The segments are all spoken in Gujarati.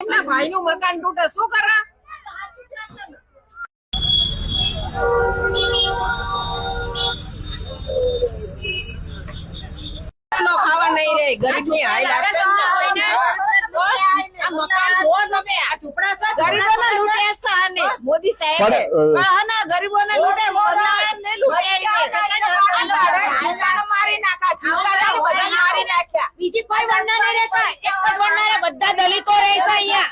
એમના ભાઈ નું મકાન તૂટે શું કરા? ખાવા નહીં રે ગરીબની હાઈ લાગશે આ મકાન જુઓ તમે આ ઝૂંપડા છે ગરીબોને લૂંટે છે આને મોદી સાહેબ. ગરીબો ને લૂંટે મારી નાખા બધા મારી નાખ્યા. બીજી કોઈ વંડા નહીં રહેતા. એક જ વંડારે બધા દલિતો રહે છે અહીંયા.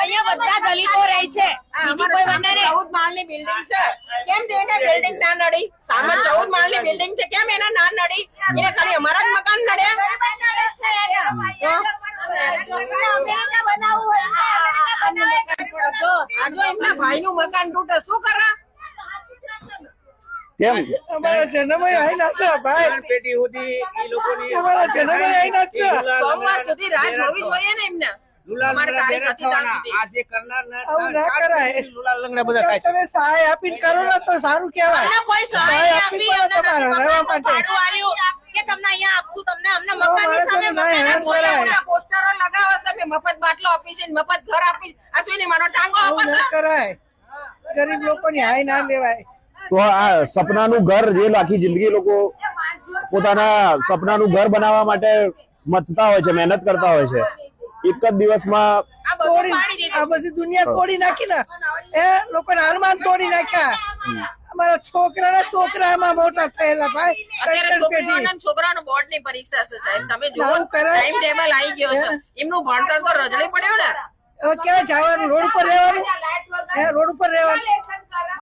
અહીંયા બધા દલિતો રહે છે. બીજી કોઈ વંડા નહીં. ચૌદ માળની બિલ્ડિંગ છે. કેમ તેને બિલ્ડિંગ ના નડી. સામે ચૌદ માળની બિલ્ડિંગ છે. કેમ એના ના નડી? એને ખાલી અમારા જ મકાન નડ્યા ભાઈ નું મકાન તૂટે શું કરા? કેમ? અમારા જન્મય આઈ ના છે ભાઈ. પેટી સુધી ઈ લોકોની અમારા જન્મ આઈ ના છે. સોમવાર સુધી રાહ જોવી જોઈએ ને એમને. ના ને આપશું ના મફત બાટલો આપી ને મફત ઘર આપીશ. આ શું માનો ટાંગો ના કરાય. ગરીબ લોકોની હાય ના લેવાય. તો આ સપનાનું ઘર જે આખી જિંદગી લોકો પોતાના સપનાનું ઘર બનાવવા માટે મથતા હોય છે મહેનત કરતા હોય છે. એક જ દિવસમાં આ બધું દુનિયા તોડી નાખી ને. એ લોકોના અરમાન તોડી નાખ્યા. અમારા છોકરાના છોકરામાં મોટા થયેલા ભાઈ. અત્યારે બોર્ડ ને પરીક્ષા છે સાહેબ. તમે ટાઈમ ટેબલ આવી ગયો છે. એમનું ભણતર તો રજળી પડ્યું ને? ક્યાં જવાનું? રોડ પર રહેવાનું? રોડ